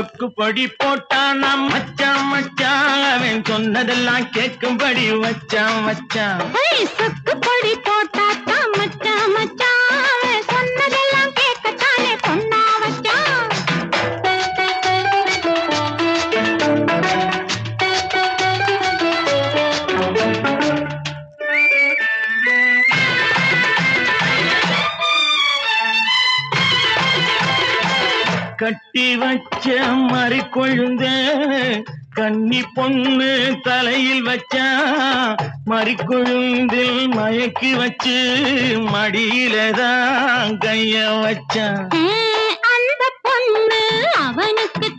பொடி போட்டான் நான் மச்சான் மச்சான் அவன் சொன்னதெல்லாம் கேட்கும்படி வச்சான் வச்சான் ஏய், சொக்கு பொடி கட்டி வச்ச மறி கொழுந்த கன்னி பொண்ணு தலையில் வச்சான் மறி கொழுந்தில் மயக்கி வச்சு மடியிலதான் கைய வச்சான் ஏய், அந்த பொண்ணு அவனுக்கு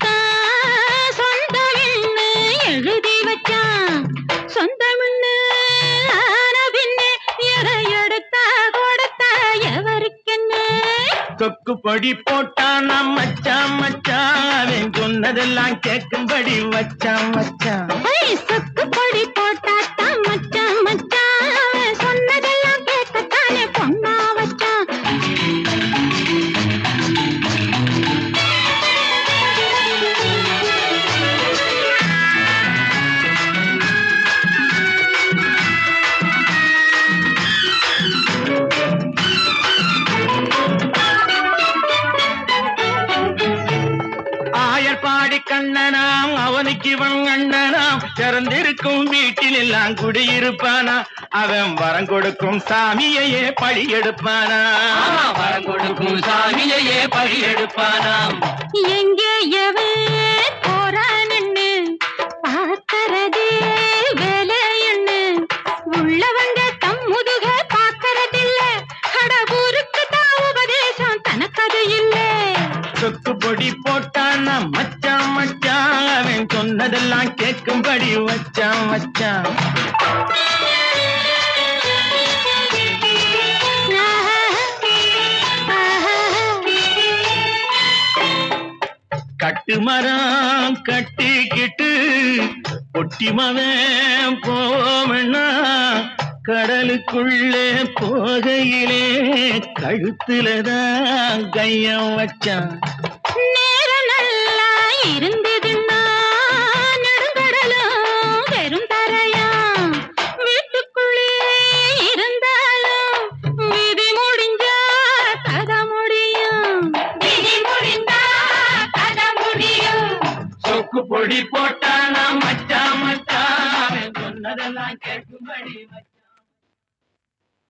எழுதி வச்சான் சொந்தமின்னு கொக்கு பொடி போட்டான் நான் மச்சான் மச்சான் அவன் சொன்னதெல்லாம் கேட்கும்படி வச்சான் வச்சான் சொக்கு ஆயர் பாடி கண்ணனாம் அவனுக்கு இவன் அண்ணனாம். திறந்திருக்கும் வீட்டில் எல்லாம் குடியிருப்பானா? அவன் வரம் கொடுக்கும் சாமியையே பழி எடுப்பானா வரம் கொடுக்கும் சாமியையே பழி எடுப்பானாம் எங்கே சொக்கு பொடி போட்டானா? மச்சான் மச்சான் அவன் சொன்னதெல்லாம் கேட்கும்படி வச்சான் வச்சான் கட்டு மரம் கட்டிக்கிட்டு பொட்டி மவன் போவனா? கடலுக்குள்ளே போகையிலே கழுத்துலதான் கையம் வச்சான். நேரம் நல்லா இருந்ததுன்னா நெடுங்கடலும் வெறும் தரையாம். வீட்டுக்குள்ளே இருந்தாலும் விதி முடிஞ்சா கதை முடியும். விதி முடிந்தா கதை முடியும். சொக்கு பொடி போட்டானா மச்சான் அவன் சொன்னதெல்லாம் கேட்கும்படி